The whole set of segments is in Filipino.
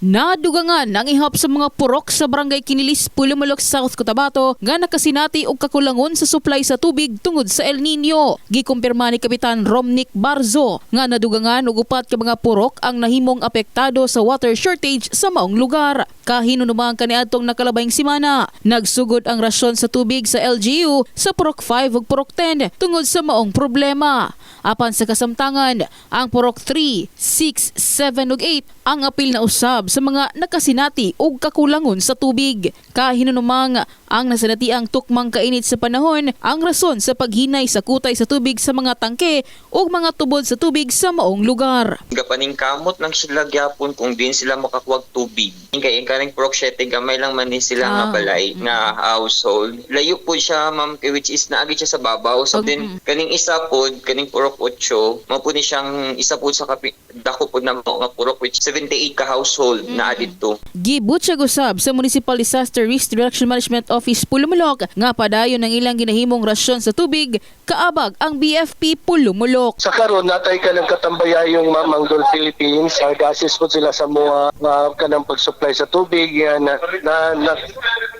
Nadugangan ang ihap sa mga purok sa barangay Kinilis, Pulumulok, South Cotabato nga nakasinati og kakulangon sa supply sa tubig tungod sa El Nino. Gikumpirma ni Kapitan Romnick Barzo nga nadugangan og upat ka mga purok ang nahimong apektado sa water shortage sa maong lugar. Kahinunumang kaniadtong nakalabayng simana, nagsugod ang rasyon sa tubig sa LGU sa purok 5 ug purok 10 tungod sa maong problema. Apan sa kasamtangan, ang purok 3, 6, 7 ug 8 ang apil na usab sa mga nakasinati ug kakulangon sa tubig. Kahinunumang ang nasanatiang tukmang kainit sa panahon ang rason sa paghinay sa kutay sa tubig sa mga tangke ug mga tubod sa tubig sa maong lugar. Gapaning kamot lang sila gyapon kung din sila makakuwag tubig. Kay kaning proxete gamay lang man din sila nga Ah, balay nga household. Layo po siya ma'am kay which is naagi siya sa babaw. So Okay. din kaning isa po kaning purok 8 mao po ni siyang isa po sa kapi, dako po na mga purok which 78 ka household na adito. Gibutyag usab sa Municipal Disaster Risk Reduction Management Office Pulumulok nga padayon ang ilang ginahimong rasyon sa tubig kaabag ang BFP Pulumulok. Sa karon natay ka ng katambayayong Mamang Dol Philippines, nag-assist po sila sa mga uh, kanang pag-supply sa tubig yan na, na, na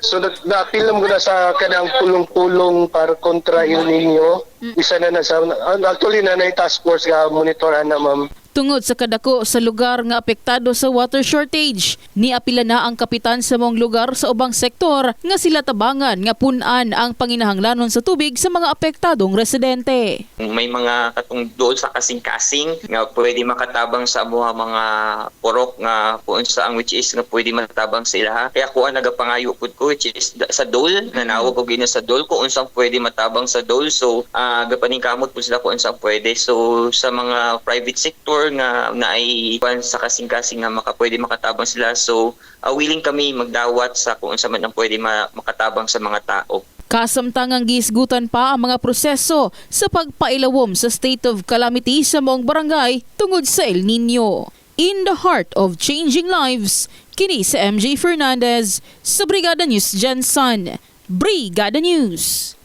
so nag napilam ko na sa kanang pulong-pulong para kontra El Nino. Isa na na sa uh, actually na na task force ga monitoran na ma'am. Tungod sa kadako sa lugar nga apektado sa water shortage, niapila na ang kapitan sa mong lugar sa ubang sektor nga sila tabangan nga punan ang panginahanglanon sa tubig sa mga apektadong residente. May mga katong dool sa kasing-kasing nga pwede makatabang sa mga mga purok nga puon sa ang which is nga pwede matabang sila ha. Kaya kuan nagapangayo pud ko which is sa dol na nawag ko gina sa dol kung unsang pwede matabang sa dol so uh, gapaning kamot po sila kung unsang pwede so sa mga private sector nga naay kuan sa kasing-kasing nga maka pwede makatabang sila so uh, willing kami magdawat sa kung unsa man ang pwede ma- makatabang sa mga tao. Kasamtangang giisgutan pa ang mga proseso sa pagpailawom sa state of calamity sa mong barangay tungod sa El Nino. In the heart of changing lives, kini sa MJ Fernandez sa Brigada News Jensen. Brigada News.